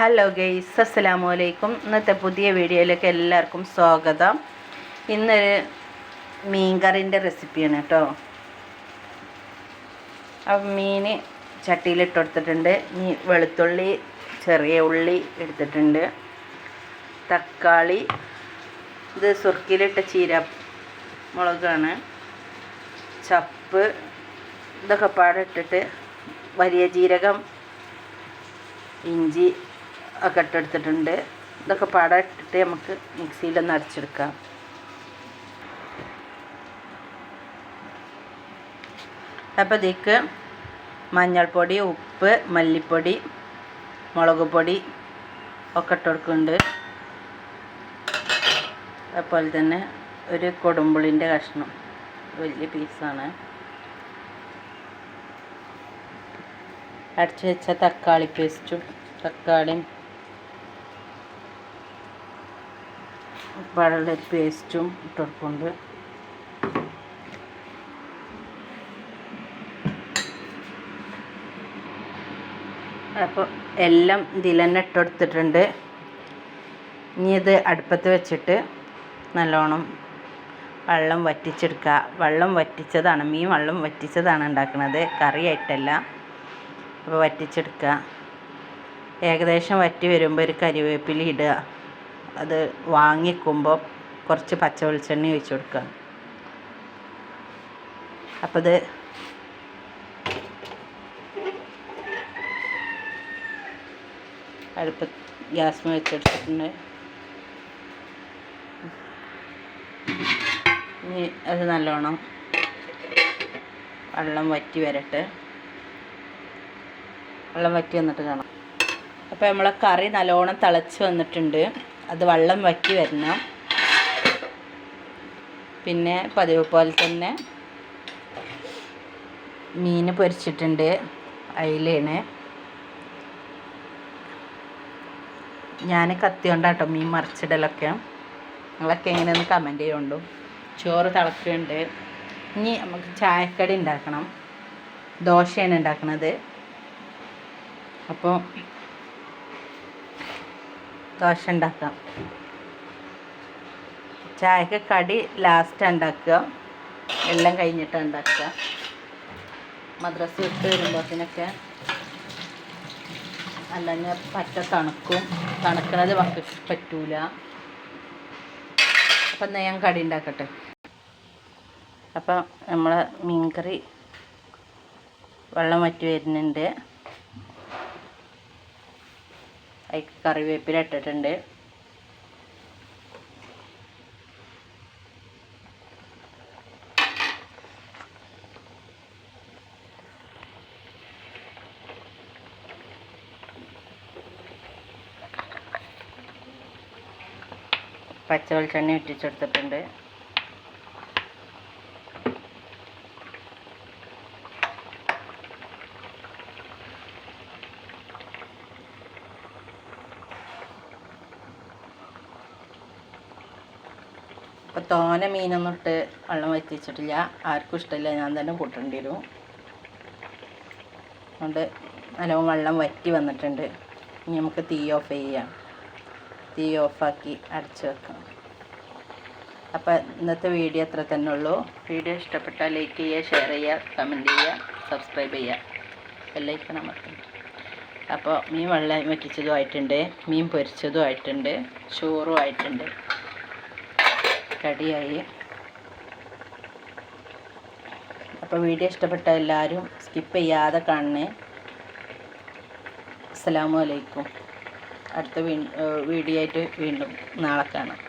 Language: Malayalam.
ഹലോ ഗെയ്സ് അസ്സലാമു അലൈക്കും ഇന്നത്തെ പുതിയ വീഡിയോയിലേക്ക് എല്ലാവർക്കും സ്വാഗതം. ഇന്നൊരു മീൻകറിന്റെ റെസിപ്പിയാണ് കേട്ടോ. അപ്പം മീൻ ചട്ടിയിലിട്ട് കൊടുത്തിട്ടുണ്ട്. മീൻ വെളുത്തുള്ളി ചെറിയ ഉള്ളി എടുത്തിട്ടുണ്ട്. തക്കാളി ഇത് സുർക്കിയിലിട്ട ചീര മുളകാണ്. ചപ്പ് ഇതൊക്കെ പാടിട്ടിട്ട് വലിയ ജീരകം ഇഞ്ചി ഒക്കെ ഇട്ടെടുത്തിട്ടുണ്ട്. ഇതൊക്കെ പാടെ ഇട്ടിട്ട് നമുക്ക് മിക്സിയിലൊന്ന് അരച്ചെടുക്കാം. അപ്പോൾ ഇതിക്ക് മഞ്ഞൾപ്പൊടി ഉപ്പ് മല്ലിപ്പൊടി മുളക് പൊടി ഒക്കെ ഇട്ട് കൊടുക്കുന്നുണ്ട്. അതുപോലെ തന്നെ ഒരു കൊടുമ്പുളിന്റെ കഷ്ണം. വലിയ പീസാണ്. അടച്ചു വെച്ച തക്കാളി പേസ്റ്റും തക്കാളിയും വെള്ള പേസ്റ്റും ഇട്ടെടുക്കുന്നുണ്ട് അപ്പോൾ എല്ലാം ഇതിൽ തന്നെ ഇട്ടെടുത്തിട്ടുണ്ട്. ഇനി ഇത് അടുപ്പത്ത് വെച്ചിട്ട് നല്ലോണം വെള്ളം വറ്റിച്ചെടുക്കുക. വെള്ളം വറ്റിച്ചതാണ് മീൻ വെള്ളം വറ്റിച്ചതാണ് ഉണ്ടാക്കുന്നത്. കറിയായിട്ടല്ല. അപ്പോൾ വറ്റിച്ചെടുക്കുക. ഏകദേശം വറ്റി വരുമ്പോൾ ഒരു കരിവേപ്പില ഇടുക. അത് വാങ്ങിക്കുമ്പോൾ കുറച്ച് പച്ച വെളിച്ചെണ്ണ ഒഴിച്ച് കൊടുക്കുക. അപ്പോൾ ഇത് അടുപ്പ് ഗ്യാസ് വെച്ചെടുത്തിട്ടുണ്ട്. ഇനി അത് നല്ലോണം വെള്ളം വറ്റി വരട്ടെ. വെള്ളം വറ്റി വന്നിട്ട് കാണാം. അപ്പോൾ നമ്മളെ കറി നല്ലോണം തിളച്ച് വന്നിട്ടുണ്ട്. അത് വെള്ളം വറ്റി വരണം. പിന്നെ പതിവ് പോലെ തന്നെ മീൻ പൊരിച്ചിട്ടുണ്ട് അയിലാണ്. ഞാൻ കത്തി കൊണ്ടാട്ടോ മീൻ മറിച്ചിടലൊക്കെ. നിങ്ങളൊക്കെ എങ്ങനെയൊന്ന് കമന്റ് ചെയ്യുന്നുണ്ടോ ചോറ് തിളക്കുന്നുണ്ട് ഇനി നമുക്ക് ചായക്കടി ഉണ്ടാക്കണം ദോശയാണ് ഉണ്ടാക്കുന്നത് അപ്പോൾ ദോശ ഉണ്ടാക്കാം ചായക്ക് കടി ലാസ്റ്റ് ഉണ്ടാക്കുക. എല്ലാം കഴിഞ്ഞിട്ട് ഉണ്ടാക്കുക. മദ്രസ ഇട്ട് വരുമ്പോഴത്തേനൊക്കെ അല്ലെങ്കിൽ പറ്റ തണുക്കും. തണുക്കണത് മക്കൾക്ക് പറ്റൂല. അപ്പം എന്നാൽ ഞാൻ കടി ഉണ്ടാക്കട്ടെ. അപ്പം നമ്മളെ മീൻകറി വെള്ളം വറ്റി വരുന്നുണ്ട്. അതിക്ക് കറിവേപ്പില ഇട്ടിട്ടുണ്ട്. പച്ച വെളിച്ചെണ്ണ ഇട്ടിച്ചെടുത്തിട്ടുണ്ട്. അപ്പോൾ തോന മീനൊന്നും ഇട്ട് വെള്ളം വറ്റിച്ചിട്ടില്ല. ആർക്കും ഇഷ്ടമില്ല. ഞാൻ തന്നെ കൂട്ടേണ്ടി വരും. അതുകൊണ്ട് നല്ലോണം വെള്ളം വറ്റി വന്നിട്ടുണ്ട്. ഇനി നമുക്ക് തീ ഓഫ് ചെയ്യാം. തീ ഓഫാക്കി അടച്ചു വെക്കാം. അപ്പോൾ ഇന്നത്തെ വീഡിയോ അത്ര തന്നെ ഉള്ളൂ. വീഡിയോ ഇഷ്ടപ്പെട്ടാൽ ലൈക്ക് ചെയ്യുക ഷെയർ ചെയ്യുക കമന്റ് ചെയ്യുക സബ്സ്ക്രൈബ് ചെയ്യുക. എല്ലാം നമുക്ക് അപ്പോൾ മീൻ വെള്ളം വറ്റിച്ചതും ആയിട്ടുണ്ട്. മീൻ പൊരിച്ചതും ആയിട്ടുണ്ട്. ചോറും ആയിട്ടുണ്ട്. കടിയായി. അപ്പോൾ വീഡിയോ ഇഷ്ടപ്പെട്ട എല്ലാവരും സ്കിപ്പ് ചെയ്യാതെ കാണണേ. അലൈക്കും. അടുത്ത വീഡിയോ ആയിട്ട് വീണ്ടും നാളെ കാണാം.